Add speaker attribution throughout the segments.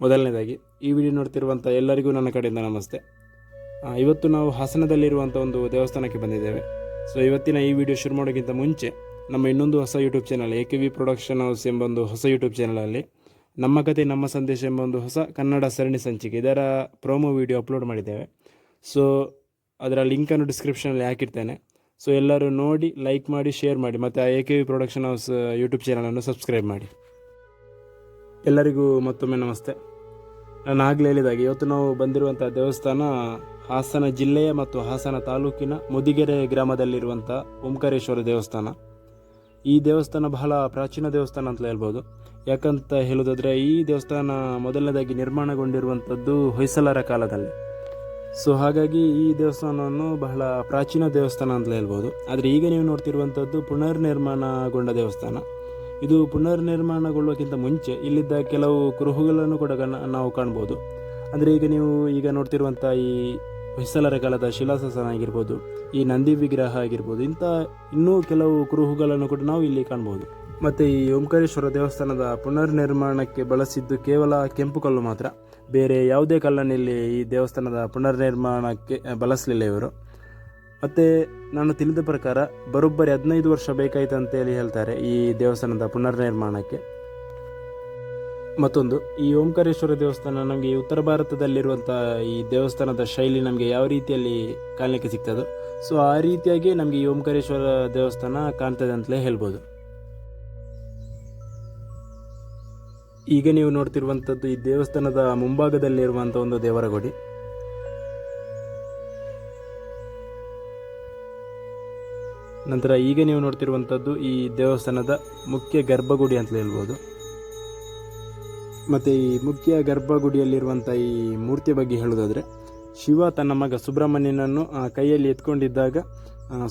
Speaker 1: ಮೊದಲನೇದಾಗಿ, ಈ ವಿಡಿಯೋ ನೋಡ್ತಿರುವಂಥ ಎಲ್ಲರಿಗೂ ನನ್ನ ಕಡೆಯಿಂದ ನಮಸ್ತೆ. ಇವತ್ತು ನಾವು ಹಾಸನದಲ್ಲಿರುವಂಥ ಒಂದು ದೇವಸ್ಥಾನಕ್ಕೆ ಬಂದಿದ್ದೇವೆ. ಸೊ ಇವತ್ತಿನ ಈ ವಿಡಿಯೋ ಶುರು ಮಾಡೋಕ್ಕಿಂತ ಮುಂಚೆ, ನಮ್ಮ ಇನ್ನೊಂದು ಹೊಸ YouTube channel A K V production house ಎಂಬ ಒಂದು ಹೊಸ ಯೂಟ್ಯೂಬ್ ಚಾನಲಲ್ಲಿ ನಮ್ಮ ಕತೆ, ನಮ್ಮ ಸಂದೇಶ ಎಂಬ ಒಂದು ಹೊಸ ಕನ್ನಡ ಸರಣಿ ಸಂಚಿಕೆ, ಇದರ ಪ್ರೋಮೋ ವಿಡಿಯೋ ಅಪ್ಲೋಡ್ ಮಾಡಿದ್ದೇವೆ. ಸೊ ಅದರ ಲಿಂಕನ್ನು ಡಿಸ್ಕ್ರಿಪ್ಷನಲ್ಲಿ ಹಾಕಿರ್ತೇನೆ. ಸೊ ಎಲ್ಲರೂ ನೋಡಿ ಲೈಕ್ ಮಾಡಿ ಶೇರ್ ಮಾಡಿ, ಮತ್ತು ಆ A K V production house YouTube ಚಾನಲನ್ನು ಸಬ್ಸ್ಕ್ರೈಬ್ ಮಾಡಿ. ಎಲ್ಲರಿಗೂ ಮತ್ತೊಮ್ಮೆ ನಮಸ್ತೆ. ನಾನು ಆಗಲೇ ಹೇಳಿದಾಗೆ, ಇವತ್ತು ನಾವು ಬಂದಿರುವಂಥ ದೇವಸ್ಥಾನ ಹಾಸನ ಜಿಲ್ಲೆಯ ಮತ್ತು ಹಾಸನ ತಾಲೂಕಿನ ಮುದಿಗೆರೆ ಗ್ರಾಮದಲ್ಲಿರುವಂಥ ಓಂಕಾರೇಶ್ವರ ದೇವಸ್ಥಾನ. ಈ ದೇವಸ್ಥಾನ ಬಹಳ ಪ್ರಾಚೀನ ದೇವಸ್ಥಾನ ಅಂತ ಹೇಳ್ಬೋದು. ಯಾಕಂತ ಹೇಳೋದಾದರೆ ಈ ದೇವಸ್ಥಾನ ಮೊದಲನೇದಾಗಿ ನಿರ್ಮಾಣಗೊಂಡಿರುವಂಥದ್ದು ಹೊಯ್ಸಲರ ಕಾಲದಲ್ಲಿ. ಸೊ ಹಾಗಾಗಿ ಈ ದೇವಸ್ಥಾನವನ್ನು ಬಹಳ ಪ್ರಾಚೀನ ದೇವಸ್ಥಾನ ಅಂತ ಹೇಳ್ಬೋದು. ಆದರೆ ಈಗ ನೀವು ನೋಡ್ತಿರುವಂಥದ್ದು ಪುನರ್ನಿರ್ಮಾಣಗೊಂಡ ದೇವಸ್ಥಾನ. ಇದು ಪುನರ್ನಿರ್ಮಾಣಗೊಳ್ಳುವಕ್ಕಿಂತ ಮುಂಚೆ ಇಲ್ಲಿದ್ದ ಕೆಲವು ಕುರುಹುಗಳನ್ನು ಕೂಡ ನಾವು ಕಾಣ್ಬೋದು. ಅಂದರೆ ಈಗ ನೀವು ಈಗ ನೋಡ್ತಿರುವಂಥ ಈ ಹೊಯ್ಸಲರ ಕಾಲದ ಶಿಲಾಸಾಸನ ಆಗಿರ್ಬೋದು, ಈ ನಂದಿ ವಿಗ್ರಹ ಆಗಿರ್ಬೋದು, ಇಂಥ ಇನ್ನೂ ಕೆಲವು ಕುರುಹುಗಳನ್ನು ಕೂಡ ನಾವು ಇಲ್ಲಿ ಕಾಣ್ಬೋದು. ಮತ್ತು ಈ ಓಂಕಾರೇಶ್ವರ ದೇವಸ್ಥಾನದ ಪುನರ್ನಿರ್ಮಾಣಕ್ಕೆ ಬಳಸಿದ್ದು ಕೇವಲ ಕೆಂಪು ಕಲ್ಲು ಮಾತ್ರ. ಬೇರೆ ಯಾವುದೇ ಕಲ್ಲನ್ನು ಈ ದೇವಸ್ಥಾನದ ಪುನರ್ನಿರ್ಮಾಣಕ್ಕೆ ಬಳಸಲಿಲ್ಲ ಇವರು. ಮತ್ತು ನಾನು ತಿಳಿದ ಪ್ರಕಾರ ಬರೋಬ್ಬರಿ ಹದಿನೈದು ವರ್ಷ ಬೇಕಾಯ್ತು ಅಂತೇಳಿ ಹೇಳ್ತಾರೆ ಈ ದೇವಸ್ಥಾನದ ಪುನರ್ ನಿರ್ಮಾಣಕ್ಕೆ ಮತ್ತೊಂದು, ಈ ಓಂಕಾರೇಶ್ವರ ದೇವಸ್ಥಾನ ನಮಗೆ ಈ ಉತ್ತರ ಭಾರತದಲ್ಲಿರುವಂಥ ಈ ದೇವಸ್ಥಾನದ ಶೈಲಿ ನಮಗೆ ಯಾವ ರೀತಿಯಲ್ಲಿ ಕಾಣಲಿಕ್ಕೆ ಸಿಗ್ತದೋ, ಸೊ ಆ ರೀತಿಯಾಗಿ ನಮಗೆ ಈ ಓಂಕಾರೇಶ್ವರ ದೇವಸ್ಥಾನ ಕಾಣ್ತದೆ ಅಂತಲೇ ಹೇಳ್ಬೋದು. ಈಗ ನೀವು ನೋಡ್ತಿರುವಂಥದ್ದು ಈ ದೇವಸ್ಥಾನದ ಮುಂಭಾಗದಲ್ಲಿರುವಂಥ ಒಂದು ದೇವರ ಗುಡಿ ನಂತರ ಈಗ ನೀವು ನೋಡ್ತಿರುವಂಥದ್ದು ಈ ದೇವಸ್ಥಾನದ ಮುಖ್ಯ ಗರ್ಭಗುಡಿ ಅಂತಲೇ ಹೇಳ್ಬೋದು. ಮತ್ತು ಈ ಮುಖ್ಯ ಗರ್ಭಗುಡಿಯಲ್ಲಿರುವಂಥ ಈ ಮೂರ್ತಿಯ ಬಗ್ಗೆ ಹೇಳೋದಾದರೆ ಶಿವ ತನ್ನ ಮಗ ಸುಬ್ರಹ್ಮಣ್ಯನನ್ನು ಕೈಯಲ್ಲಿ ಎತ್ಕೊಂಡಿದ್ದಾಗ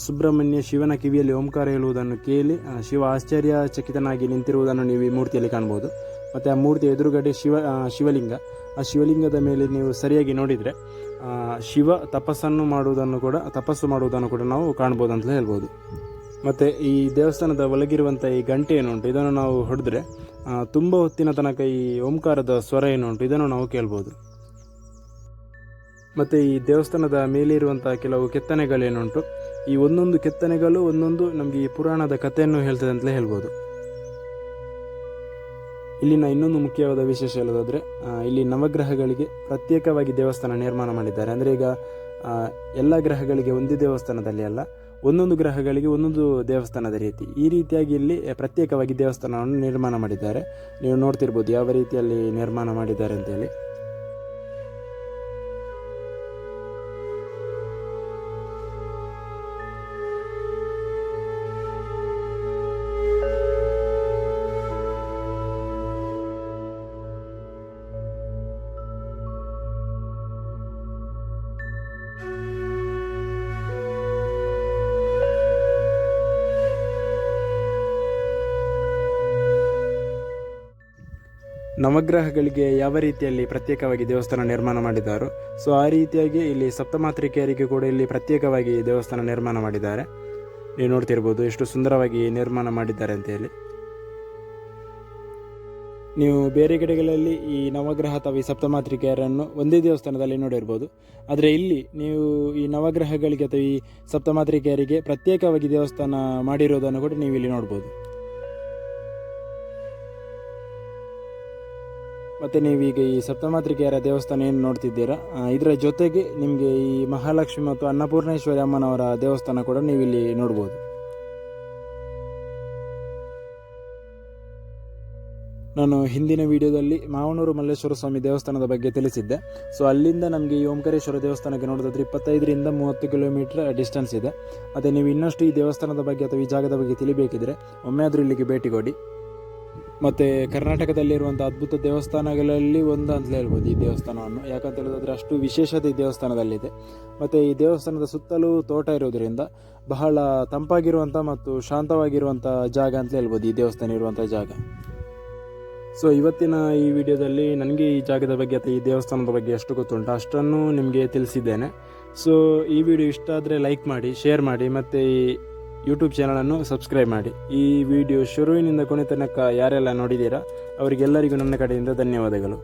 Speaker 1: ಸುಬ್ರಹ್ಮಣ್ಯ ಶಿವನ ಕಿವಿಯಲ್ಲಿ ಓಂಕಾರ ಹೇಳುವುದನ್ನು ಕೇಳಿ ಶಿವ ಶಿವ ಆಶ್ಚರ್ಯಚಕಿತನಾಗಿ ನಿಂತಿರುವುದನ್ನು ನೀವು ಈ ಮೂರ್ತಿಯಲ್ಲಿ ಕಾಣ್ಬೋದು ಮತ್ತು ಆ ಮೂರ್ತಿಯ ಎದುರುಗಡೆ ಶಿವ ಶಿವಲಿಂಗ. ಆ ಶಿವಲಿಂಗದ ಮೇಲೆ ನೀವು ಸರಿಯಾಗಿ ನೋಡಿದರೆ ಶಿವ ತಪಸ್ಸನ್ನು ಮಾಡುವುದನ್ನು ಕೂಡ, ತಪಸ್ಸು ಮಾಡುವುದನ್ನು ಕೂಡ ನಾವು ಕಾಣ್ಬೋದು ಅಂತಲೇ ಹೇಳ್ಬೋದು. ಮತ್ತು ಈ ದೇವಸ್ಥಾನದ ಒಳಗಿರುವಂಥ ಈ ಗಂಟೆ ಏನುಂಟು, ಇದನ್ನು ನಾವು ಹೊಡೆದ್ರೆ ತುಂಬ ಹೊತ್ತಿನ ತನಕ ಈ ಓಂಕಾರದ ಸ್ವರ ಏನುಂಟು, ಇದನ್ನು ನಾವು ಕೇಳ್ಬೋದು. ಮತ್ತು ಈ ದೇವಸ್ಥಾನದ ಮೇಲಿರುವಂಥ ಕೆಲವು ಕೆತ್ತನೆಗಳೇನುಂಟು, ಈ ಒಂದೊಂದು ಕೆತ್ತನೆಗಳು ಒಂದೊಂದು ನಮಗೆ ಈ ಪುರಾಣದ ಕಥೆಯನ್ನು ಹೇಳ್ತದೆ ಅಂತಲೇ ಹೇಳ್ಬೋದು. ಇಲ್ಲಿನ ಇನ್ನೊಂದು ಮುಖ್ಯವಾದ ವಿಶೇಷ ಹೇಳೋದಾದರೆ ಇಲ್ಲಿ ನವಗ್ರಹಗಳಿಗೆ ಪ್ರತ್ಯೇಕವಾಗಿ ದೇವಸ್ಥಾನ ನಿರ್ಮಾಣ ಮಾಡಿದ್ದಾರೆ. ಅಂದರೆ ಈಗ ಎಲ್ಲ ಗ್ರಹಗಳಿಗೆ ಒಂದೇ ದೇವಸ್ಥಾನದಲ್ಲಿ ಅಲ್ಲ, ಒಂದೊಂದು ಗ್ರಹಗಳಿಗೆ ಒಂದೊಂದು ದೇವಸ್ಥಾನದ ರೀತಿ. ಈ ರೀತಿಯಾಗಿ ಇಲ್ಲಿ ಪ್ರತ್ಯೇಕವಾಗಿ ದೇವಸ್ಥಾನವನ್ನು ನಿರ್ಮಾಣ ಮಾಡಿದ್ದಾರೆ. ನೀವು ನೋಡ್ತಿರ್ಬೋದು ಯಾವ ರೀತಿಯಲ್ಲಿ ನಿರ್ಮಾಣ ಮಾಡಿದ್ದಾರೆ ಅಂತೇಳಿ. ನವಗ್ರಹಗಳಿಗೆ ಯಾವ ರೀತಿಯಲ್ಲಿ ಪ್ರತ್ಯೇಕವಾಗಿ ದೇವಸ್ಥಾನ ನಿರ್ಮಾಣ ಮಾಡಿದ್ದಾರೋ? ಸೊ ಆ ರೀತಿಯಾಗಿ ಇಲ್ಲಿ ಸಪ್ತಮಾತ್ರಿಕೆಯರಿಗೆ ಕೂಡ ಇಲ್ಲಿ ಪ್ರತ್ಯೇಕವಾಗಿ ದೇವಸ್ಥಾನ ನಿರ್ಮಾಣ ಮಾಡಿದ್ದಾರೆ. ನೀವು ನೋಡ್ತಿರ್ಬೋದು ಎಷ್ಟು ಸುಂದರವಾಗಿ ನಿರ್ಮಾಣ ಮಾಡಿದ್ದಾರೆ ಅಂತ ಹೇಳಿ. ನೀವು ಬೇರೆ ಕಡೆಗಳಲ್ಲಿ ಈ ನವಗ್ರಹ ಅಥವಾ ಈ ಸಪ್ತಮಾತ್ರಿಕೆಯರನ್ನು ಒಂದೇ ದೇವಸ್ಥಾನದಲ್ಲಿ ನೋಡಿರ್ಬೋದು. ಆದರೆ ಇಲ್ಲಿ ನೀವು ಈ ನವಗ್ರಹಗಳಿಗೆ ಅಥವಾ ಈ ಸಪ್ತಮಾತ್ರಿಕೆಯರಿಗೆ ಪ್ರತ್ಯೇಕವಾಗಿ ದೇವಸ್ಥಾನ ಮಾಡಿರೋದನ್ನು ಕೂಡ ನೀವು ಇಲ್ಲಿ ನೋಡ್ಬೋದು. ಮತ್ತು ನೀವೀಗ ಈ ಸಪ್ತಮಾತ್ರಿಕೆಯರ ದೇವಸ್ಥಾನ ಏನು ನೋಡ್ತಿದ್ದೀರಾ? ಇದರ ಜೊತೆಗೆ ನಿಮಗೆ ಈ ಮಹಾಲಕ್ಷ್ಮಿ ಮತ್ತು ಅನ್ನಪೂರ್ಣೇಶ್ವರಿ ಅಮ್ಮನವರ ದೇವಸ್ಥಾನ ಕೂಡ ನೀವಿಲ್ಲಿ ನೋಡ್ಬೋದು. ನಾನು ಹಿಂದಿನ ವಿಡಿಯೋದಲ್ಲಿ ಮಾವನೂರು ಮಲ್ಲೇಶ್ವರ ಸ್ವಾಮಿ ದೇವಸ್ಥಾನದ ಬಗ್ಗೆ ತಿಳಿಸಿದ್ದೆ. ಸೊ ಅಲ್ಲಿಂದ ನಮಗೆ ಈ ಓಂಕಾರೇಶ್ವರ ದೇವಸ್ಥಾನಕ್ಕೆ ನೋಡೋದಾದ್ರೆ ಇಪ್ಪತ್ತೈದರಿಂದ ಮೂವತ್ತು ಕಿಲೋಮೀಟರ್ ಡಿಸ್ಟೆನ್ಸ್ ಇದೆ. ಮತ್ತು ನೀವು ಇನ್ನಷ್ಟು ಈ ದೇವಸ್ಥಾನದ ಬಗ್ಗೆ ಅಥವಾ ಈ ಜಾಗದ ಬಗ್ಗೆ ತಿಳಿಬೇಕಿದ್ರೆ ಒಮ್ಮೆ ಆದರೂ ಇಲ್ಲಿಗೆ ಭೇಟಿ ಕೊಡಿ. ಮತ್ತು ಕರ್ನಾಟಕದಲ್ಲಿರುವಂಥ ಅದ್ಭುತ ದೇವಸ್ಥಾನಗಳಲ್ಲಿ ಒಂದು ಅಂತಲೇ ಹೇಳ್ಬೋದು ಈ ದೇವಸ್ಥಾನವನ್ನು. ಯಾಕಂತ ಹೇಳಿದ್ರೆ ಅಷ್ಟು ವಿಶೇಷತೆ ಈ ದೇವಸ್ಥಾನದಲ್ಲಿದೆ. ಮತ್ತು ಈ ದೇವಸ್ಥಾನದ ಸುತ್ತಲೂ ತೋಟ ಇರೋದರಿಂದ ಬಹಳ ತಂಪಾಗಿರುವಂಥ ಮತ್ತು ಶಾಂತವಾಗಿರುವಂಥ ಜಾಗ ಅಂತ ಹೇಳ್ಬೋದು ಈ ದೇವಸ್ಥಾನ ಇರುವಂಥ ಜಾಗ. ಸೊ ಇವತ್ತಿನ ಈ ವಿಡಿಯೋದಲ್ಲಿ ನನಗೆ ಈ ಜಾಗದ ಬಗ್ಗೆ ಅಥವಾ ಈ ದೇವಸ್ಥಾನದ ಬಗ್ಗೆ ಎಷ್ಟು ಗೊತ್ತುಂಟು ಅಷ್ಟನ್ನು ನಿಮಗೆ ತಿಳಿಸಿದ್ದೇನೆ. ಸೊ ಈ ವಿಡಿಯೋ ಇಷ್ಟ ಆದರೆ ಲೈಕ್ ಮಾಡಿ ಶೇರ್ ಮಾಡಿ, ಮತ್ತು ಈ ಯೂಟ್ಯೂಬ್ ಚಾನಲನ್ನು ಸಬ್ಸ್ಕ್ರೈಬ್ ಮಾಡಿ. ಈ ವಿಡಿಯೋ ಶುರುವಿನಿಂದ ಕೊನೆ ತನಕ ಯಾರೆಲ್ಲ ನೋಡಿದ್ದೀರಾ, ಅವರಿಗೆಲ್ಲರಿಗೂ ನನ್ನ ಕಡೆಯಿಂದ ಧನ್ಯವಾದಗಳು.